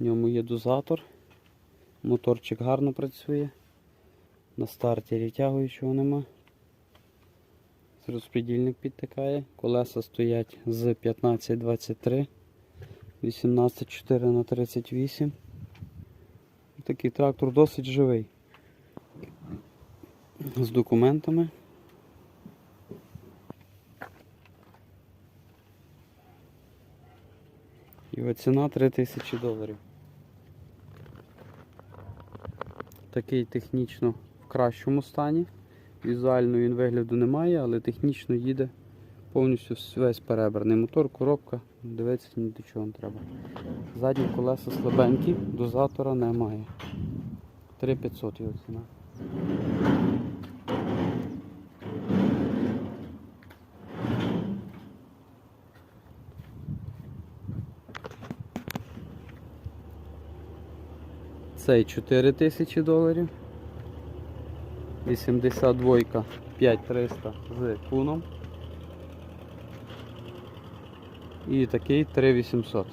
В ньому є дозатор. Моторчик гарно працює. На старті відтягуючого нема. Розпредільник підтикає. Колеса стоять з 15-23, 18-4 на 38. Такий трактор досить живий. З документами. Його ціна 3000 доларів. Такий технічно в кращому стані. Візуально він вигляду немає, але технічно їде повністю весь перебраний. Мотор, коробка, дивитися ні до чого треба. Задні колеса слабенькі, дозатора немає. 3500 його ціна. Цей 4000 доларів. 82 5300 з куном. І такий 3800.